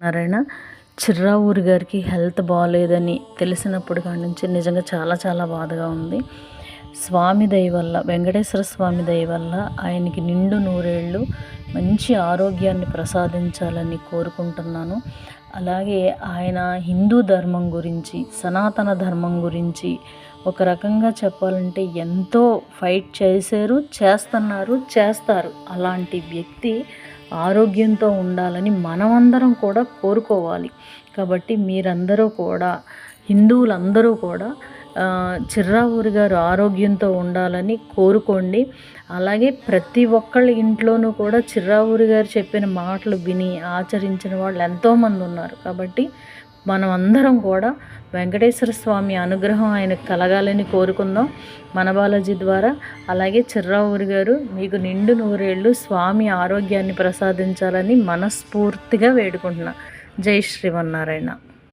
నారాయణ చిర్రా ఊరి గారికి హెల్త్ బాగాలేదని తెలిసినప్పుడు కాడి నుంచి నిజంగా చాలా చాలా బాధగా ఉంది. స్వామి దయ వల్ల వెంకటేశ్వర స్వామి దయ వల్ల ఆయనకి నిండు నూరేళ్ళు మంచి ఆరోగ్యాన్ని ప్రసాదించాలని కోరుకుంటున్నాను. అలాగే ఆయన హిందూ ధర్మం గురించి సనాతన ధర్మం గురించి ఒక రకంగా చెప్పాలంటే ఎంతో ఫైట్ చేశారు చేస్తున్నారు చేస్తారు. అలాంటి వ్యక్తి ఆరోగ్యంతో ఉండాలని మనమందరం కూడా కోరుకోవాలి. కాబట్టి మీరందరూ కూడా హిందువులందరూ కూడా చిర్రావూరి గారు ఆరోగ్యంతో ఉండాలని కోరుకోండి. అలాగే ప్రతి ఒక్కళ్ళ ఇంట్లోనూ కూడా చిర్రావూరి గారు చెప్పిన మాటలు విని ఆచరించిన వాళ్ళు ఎంతోమంది ఉన్నారు. కాబట్టి మనం అందరం కూడా వెంకటేశ్వర స్వామి అనుగ్రహం ఆయనకు కలగాలని కోరుకుందాం. మన బాలాజీ ద్వారా అలాగే చిర్రావూరి గారు మీకు నిండు నూరేళ్ళు స్వామి ఆరోగ్యాన్ని ప్రసాదించాలని మనస్ఫూర్తిగా వేడుకుంటున్నా. జై శ్రీమన్నారాయణ.